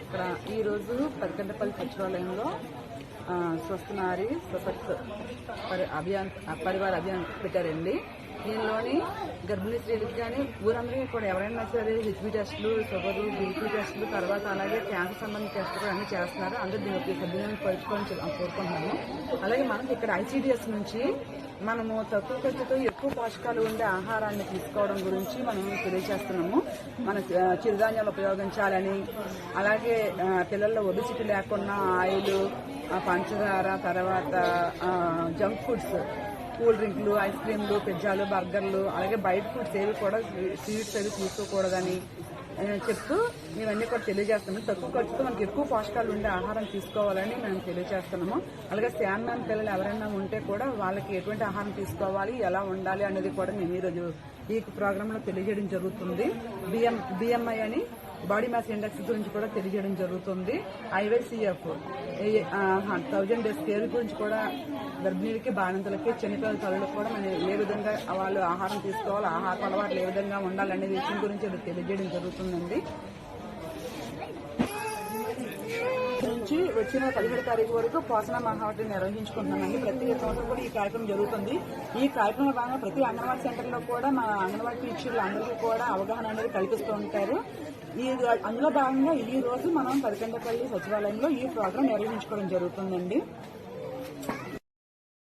ఇక్కడ ఈరోజు పదకొండపల్లి సచివాలయంలో స్వస్థనారి స్వస్థ పరి అభియాన్ పరివార అభియాన్ పెట్టారండి. దీనిలోని గర్భిణీ స్త్రీలకు కానీ ఊరందరికీ కూడా ఎవరైనా సరే హెచ్బి టెస్టులు షుగర్ బీపీ టెస్టులు తర్వాత అలాగే క్యాన్సర్ సంబంధించిన టెస్టులు కూడా అన్ని చేస్తున్నారు. అందరూ దీనికి సభ్యులను పరుచుకొని కోరుకుంటున్నాము. అలాగే మనకి ఇక్కడ ఐసీడీఎస్ నుంచి మనము తక్కువ ఖర్చుతో ఎక్కువ పోషకాలు ఉండే ఆహారాన్ని తీసుకోవడం గురించి మనం తెలియజేస్తున్నాము. మన చిరుధాన్యాలు ఉపయోగించాలని అలాగే అలాగే పిల్లల్లో ఒబిసిటీ లేకుండా ఆయిల్ పంచదార తర్వాత జంక్ ఫుడ్స్ కూల్ డ్రింక్లు ఐస్ క్రీమ్లు పిజ్జాలు బర్గర్లు అలాగే బయట ఫుడ్స్ ఏవి కూడా స్వీట్స్ అవి తీసుకోకూడదని చెప్తూ మేమన్నీ కూడా తెలియజేస్తున్నాము. తక్కువ ఖర్చుతో మనకి ఎక్కువ పోషకాలు ఉండే ఆహారం తీసుకోవాలని మేము తెలియజేస్తున్నాము. అలాగే శామ్యాన్ పిల్లలు ఎవరైనా ఉంటే కూడా వాళ్ళకి ఎటువంటి ఆహారం తీసుకోవాలి ఎలా ఉండాలి అనేది కూడా మేము ఈరోజు ఈ ప్రోగ్రాంలో తెలియజేయడం జరుగుతుంది. బిఎం బిఎంఐ అని బాడీ మ్యాస్ ఇండెక్స్ గురించి కూడా తెలియజేయడం జరుగుతుంది. ఐవైసీఎఫ్ థౌజండ్ డేస్ కేర్ గురించి కూడా గర్భిణీలకి బాణంతులకి చిన్నపిల్లల తల్లులకు కూడా మనం ఏ విధంగా వాళ్ళు ఆహారం తీసుకోవాలి ఆహార అలవాట్లు ఏ విధంగా ఉండాలనే విషయం గురించి తెలియజేయడం జరుగుతుందండి. నుంచి వచ్చిన పదిహేడు తారీఖు వరకు పోషణ మహావతి నిర్వహించుకుంటున్నామండి. ప్రతి సంవత్సరం కూడా ఈ కార్యక్రమం జరుగుతుంది. ఈ కార్యక్రమం భాగంగా ప్రతి అంగన్వాడీ సెంటర్లో కూడా మా అంగన్వాడీ టీచర్లు అందరికీ కూడా అవగాహన అనేది కల్పిస్తూ ఉంటారు. ఈ అందులో భాగంగా ఈ రోజు మనం పదకొండపల్లి సచివాలయంలో ఈ ప్రోగ్రాం నిర్వహించుకోవడం జరుగుతుందండి.